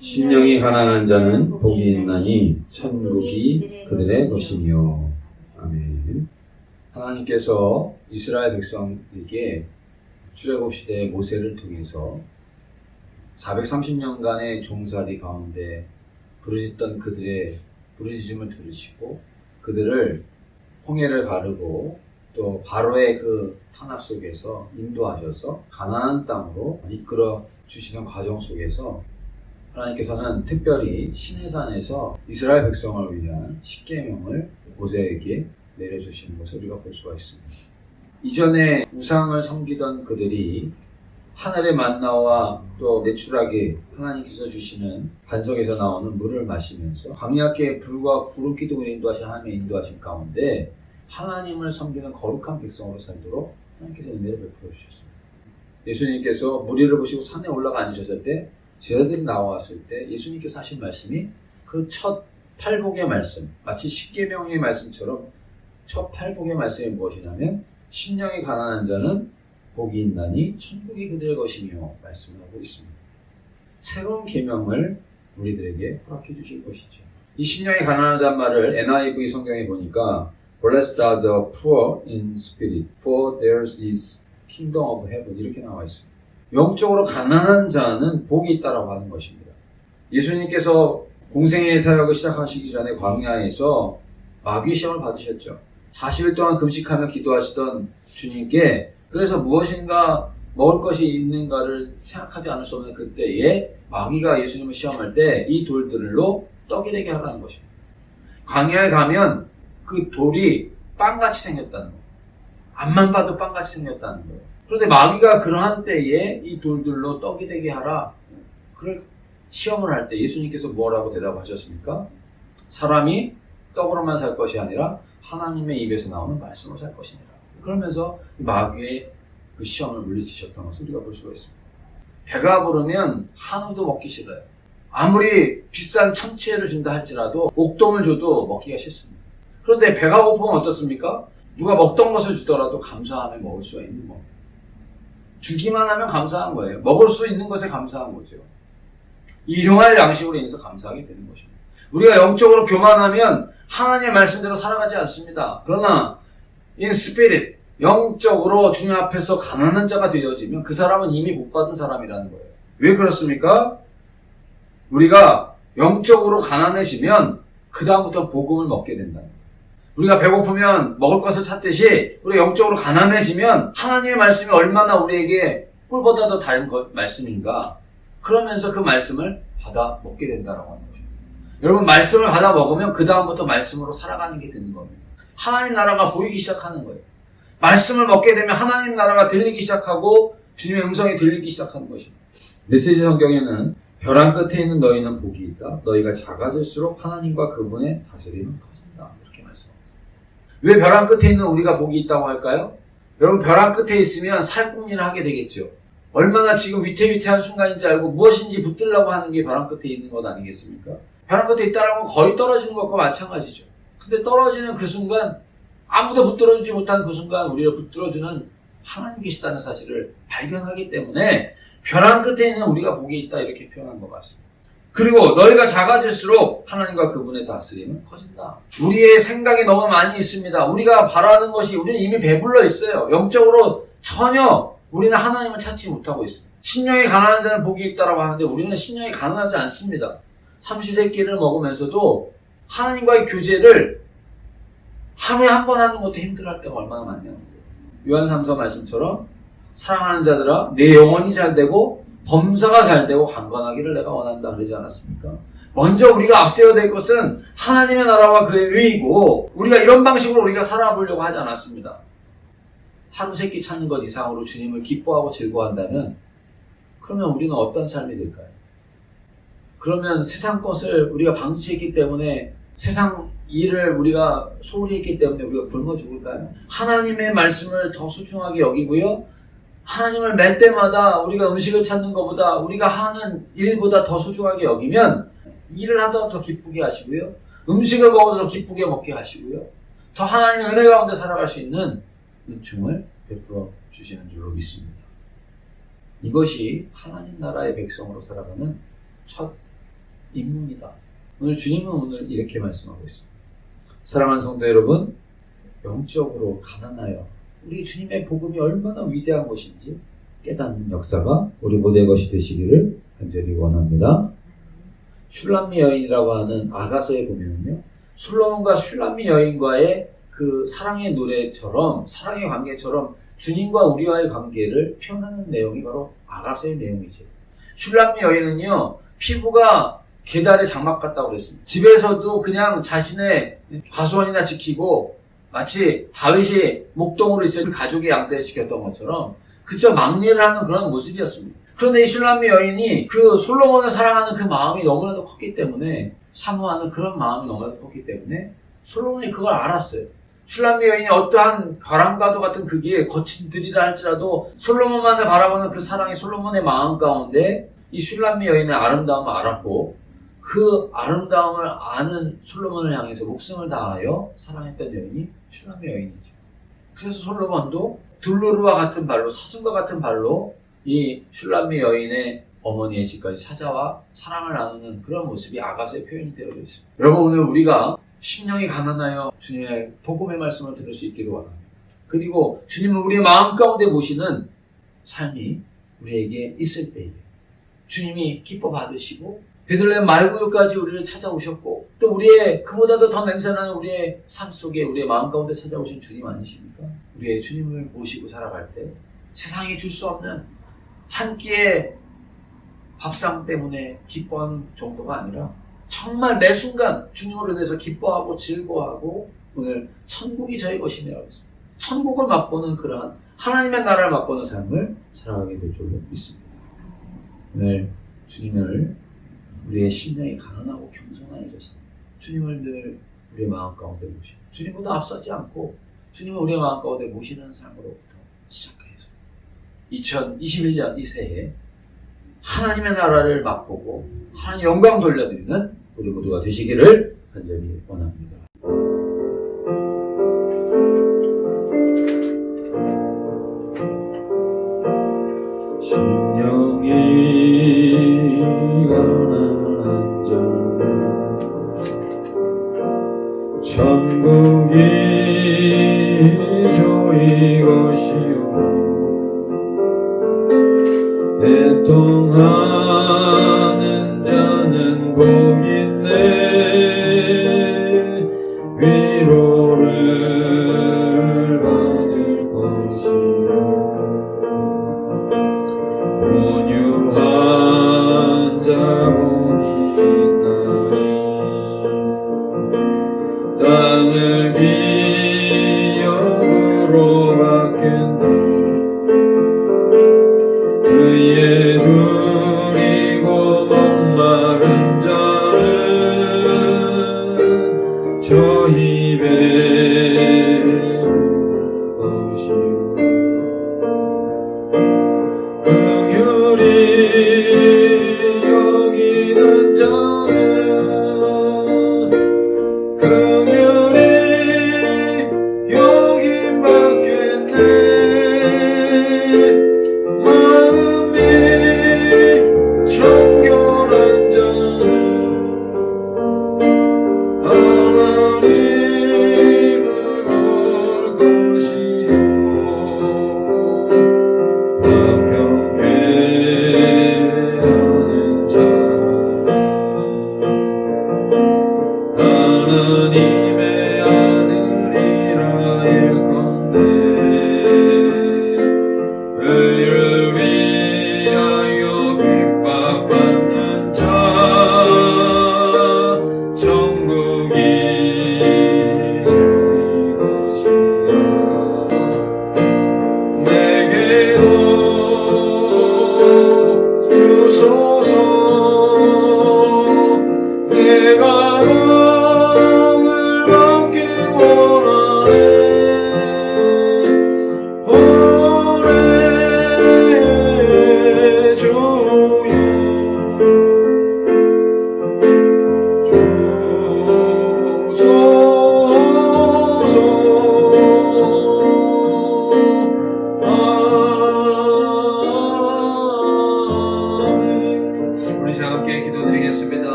심령이 가난한 자는 복이 있나니 천국이 그들의 것이며 아멘. 하나님께서 이스라엘 백성에게 출애굽 시대 모세를 통해서 430년간의 종살이 가운데 부르짖던 그들의 부르짖음을 들으시고 그들을 홍해를 가르고 또 바로의 그 탄압 속에서 인도하셔서 가나안 땅으로 이끌어 주시는 과정 속에서 하나님께서는 특별히 시내산에서 이스라엘 백성을 위한 십계명을 모세에게 내려주시는 것을 우리가 볼 수가 있습니다. 이전에 우상을 섬기던 그들이 하늘의 만나와 또 내추라기 하나님께서 주시는 반석에서 나오는 물을 마시면서 광야께 불과 구름 기둥을 인도하신 하나님의 인도하심 가운데 하나님을 섬기는 거룩한 백성으로 살도록 하나님께서 은혜를 베풀어 주셨습니다. 예수님께서 무리를 보시고 산에 올라가 앉으셨을 때 제자들이 나왔을 때 예수님께서 하신 말씀이 그 첫 팔복의 말씀 마치 십계명의 말씀처럼 첫 팔복의 말씀이 무엇이냐면 심령이 가난한 자는 복이 있나니 천국이 그들의 것이며 말씀을 하고 있습니다. 새로운 계명을 우리들에게 허락해 주실 것이죠. 이 심령이 가난하다는 말을 NIV 성경에 보니까 Blessed are the poor in spirit, for theirs is kingdom of heaven 이렇게 나와 있습니다. 영적으로 가난한 자는 복이 있다라고 하는 것입니다. 예수님께서 공생의 사역을 시작하시기 전에 광야에서 마귀 시험을 받으셨죠. 40일 동안 금식하며 기도하시던 주님께 그래서 무엇인가 먹을 것이 있는가를 생각하지 않을 수 없는 그때에 마귀가 예수님을 시험할 때 이 돌들로 떡이 되게 하라는 것입니다. 광야에 가면 그 돌이 빵같이 생겼다는 거예요. 앞만 봐도 빵같이 생겼다는 거예요. 그런데 마귀가 그러한 때에 이 돌들로 떡이 되게 하라. 그걸 시험을 할 때 예수님께서 뭐라고 대답하셨습니까? 사람이 떡으로만 살 것이 아니라 하나님의 입에서 나오는 말씀으로 살 것이니라. 그러면서 마귀의 그 시험을 물리치셨던 것을 우리가 볼 수가 있습니다. 배가 부르면 한우도 먹기 싫어요. 아무리 비싼 참치회를 준다 할지라도 옥돔을 줘도 먹기가 싫습니다. 그런데 배가 고프면 어떻습니까? 누가 먹던 것을 주더라도 감사하며 먹을 수가 있는 겁니다. 주기만 하면 감사한 거예요. 먹을 수 있는 것에 감사한 거죠. 일용할 양식으로 인해서 감사하게 되는 것입니다. 우리가 영적으로 교만하면 하나님의 말씀대로 살아가지 않습니다. 그러나 in spirit 영적으로 주님 앞에서 가난한 자가 되어지면 그 사람은 이미 못 받은 사람이라는 거예요. 왜 그렇습니까? 우리가 영적으로 가난해지면 그 다음부터 복음을 먹게 된다. 우리가 배고프면 먹을 것을 찾듯이 우리가 영적으로 가난해지면 하나님의 말씀이 얼마나 우리에게 꿀보다 더 다른 것, 말씀인가 그러면서 그 말씀을 받아 먹게 된다라고 하는 것입니다. 여러분 말씀을 받아 먹으면 그 다음부터 말씀으로 살아가는 게 되는 겁니다. 하나님 나라가 보이기 시작하는 거예요. 말씀을 먹게 되면 하나님 나라가 들리기 시작하고 주님의 음성이 들리기 시작하는 것입니다. 메시지 성경에는 벼랑 끝에 있는 너희는 복이 있다. 너희가 작아질수록 하나님과 그분의 다스림은 커진다. 왜 벼랑 끝에 있는 우리가 복이 있다고 할까요? 여러분 벼랑 끝에 있으면 살궁리를 하게 되겠죠. 얼마나 지금 위태위태한 순간인지 알고 무엇인지 붙들려고 하는 게 벼랑 끝에 있는 것 아니겠습니까? 벼랑 끝에 있다는 건 거의 떨어지는 것과 마찬가지죠. 근데 떨어지는 그 순간 아무도 붙들어주지 못한 그 순간 우리를 붙들어주는 하나님 계시다는 사실을 발견하기 때문에 벼랑 끝에 있는 우리가 복이 있다 이렇게 표현한 것 같습니다. 그리고 너희가 작아질수록 하나님과 그분의 다스림은 커진다. 우리의 생각이 너무 많이 있습니다. 우리가 바라는 것이 우리는 이미 배불러 있어요. 영적으로 전혀 우리는 하나님을 찾지 못하고 있습니다. 신령이 가난한 자는 복이 있다라고 하는데 우리는 신령이 가난하지 않습니다. 삼시세끼를 먹으면서도 하나님과의 교제를 하루에 한 번 하는 것도 힘들어할 때가 얼마나 많냐는 거예요. 요한 3서 말씀처럼 사랑하는 자들아 내 영혼이 잘 되고 범사가 잘 되고 강건하기를 내가 원한다 그러지 않았습니까? 먼저 우리가 앞세워야 될 것은 하나님의 나라와 그의 의이고 우리가 이런 방식으로 우리가 살아보려고 하지 않았습니다. 하루 세끼 찾는 것 이상으로 주님을 기뻐하고 즐거워한다면 그러면 우리는 어떤 삶이 될까요? 그러면 세상 것을 우리가 방치했기 때문에 세상 일을 우리가 소홀히 했기 때문에 우리가 굶어 죽을까요? 하나님의 말씀을 더 소중하게 여기고요. 하나님을 매 때마다 우리가 음식을 찾는 것보다 우리가 하는 일보다 더 소중하게 여기면 일을 하더라도 더 기쁘게 하시고요. 음식을 먹어도 더 기쁘게 먹게 하시고요. 더 하나님 의 은혜 가운데 살아갈 수 있는 은총을 베풀어 주시는 줄로 믿습니다. 이것이 하나님 나라의 백성으로 살아가는 첫 인문이다. 오늘 주님은 오늘 이렇게 말씀하고 있습니다. 사랑하는 성도 여러분, 영적으로 가난하여 우리 주님의 복음이 얼마나 위대한 것인지 깨닫는 역사가 우리 모두의 것이 되시기를 간절히 원합니다. 슐람미 여인이라고 하는 아가서에 보면요. 솔로몬과 슐람미 여인과의 그 사랑의 노래처럼 사랑의 관계처럼 주님과 우리와의 관계를 표현하는 내용이 바로 아가서의 내용이죠. 슐람미 여인은요. 피부가 계달의 장막 같다고 그랬습니다. 집에서도 그냥 자신의 과수원이나 지키고 마치 다윗이 목동으로 있을 때 가족의 양떼를 지켰던 것처럼 그저 막리를 하는 그런 모습이었습니다. 그런데 이 슐람미 여인이 그 솔로몬을 사랑하는 그 마음이 너무나도 컸기 때문에 사모하는 그런 마음이 너무나도 컸기 때문에 솔로몬이 그걸 알았어요. 슐람미 여인이 어떠한 바람과도 같은 그 길에 거친 들이라 할지라도 솔로몬만을 바라보는 그 사랑이 솔로몬의 마음 가운데 이 슐람미 여인의 아름다움을 알았고 그 아름다움을 아는 솔로몬을 향해서 목숨을 다하여 사랑했던 여인이 슐람미 여인이죠. 그래서 솔로몬도 둘루르와 같은 발로 사슴과 같은 발로 이 슐람미 여인의 어머니의 집까지 찾아와 사랑을 나누는 그런 모습이 아가서의 표현이 되어 있습니다. 여러분 오늘 우리가 심령이 가난하여 주님의 복음의 말씀을 들을 수 있기를 원합니다. 그리고 주님은 우리의 마음 가운데 모시는 삶이 우리에게 있을 때에 주님이 기뻐 받으시고 베들레헴 말구유까지 우리를 찾아오셨고 또 우리의 그보다도 더 냄새나는 우리의 삶 속에 우리의 마음 가운데 찾아오신 주님 아니십니까? 우리의 주님을 모시고 살아갈 때 세상이 줄 수 없는 한 끼의 밥상 때문에 기뻐하는 정도가 아니라 정말 매 순간 주님으로 인해서 기뻐하고 즐거워하고 오늘 천국이 저희 했습니다. 천국을 맛보는 그러한 하나님의 나라를 맛보는 삶을 살아가게 될 줄로 믿습니다. 오늘 주님을 우리의 심령이 가난하고 겸손해져서 주님을 늘 우리의 마음 가운데 모시고 주님보다 앞서지 않고 주님을 우리의 마음 가운데 모시는 삶으로부터 시작해서 2021년 이 새해 하나님의 나라를 맛보고 하나님 영광 돌려드리는 우리 모두가 되시기를 간절히 원합니다. 천국이 저희 것이요 저 입에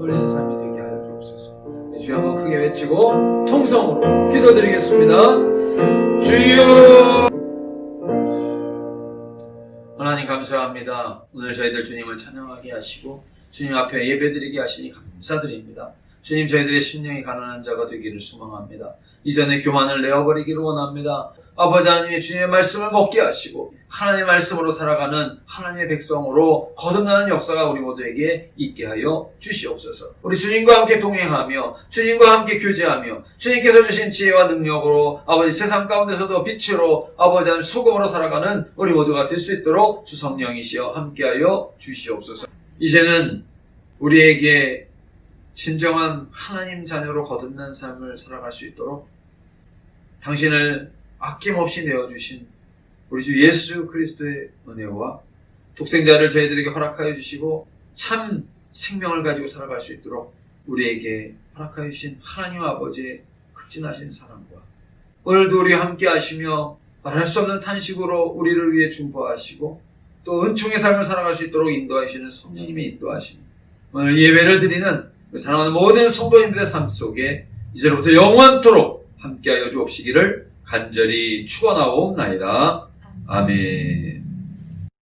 돌리는 삶이 되게 하여 주옵소서. 네, 주여 한번 크게 외치고 통성으로 기도드리겠습니다. 주여 하나님 감사합니다. 오늘 저희들 주님을 찬양하게 하시고 주님 앞에 예배드리게 하시니 감사드립니다. 주님 저희들의 심령이 가난한 자가 되기를 소망합니다. 이전의 교만을 내어버리기를 원합니다. 아버지 하나님의 주님의 말씀을 먹게 하시고 하나님의 말씀으로 살아가는 하나님의 백성으로 거듭나는 역사가 우리 모두에게 있게 하여 주시옵소서. 우리 주님과 함께 동행하며 주님과 함께 교제하며 주님께서 주신 지혜와 능력으로 아버지 세상 가운데서도 빛으로 아버지 하나님 소금으로 살아가는 우리 모두가 될 수 있도록 주 성령이시여 함께하여 주시옵소서. 이제는 우리에게 진정한 하나님 자녀로 거듭난 삶을 살아갈 수 있도록 당신을 아낌없이 내어주신 우리 주 예수 그리스도의 은혜와 독생자를 저희들에게 허락하여 주시고 참 생명을 가지고 살아갈 수 있도록 우리에게 허락하여 주신 하나님 아버지의 극진하신 사랑과 오늘도 우리 함께 하시며 말할 수 없는 탄식으로 우리를 위해 중보하시고 또 은총의 삶을 살아갈 수 있도록 인도하시는 성령님의 인도하심 오늘 예배를 드리는 그 사랑하는 모든 성도님들의 삶 속에 이제로부터 영원토록 함께하여 주옵시기를 간절히 축원하옵나이다. 아멘.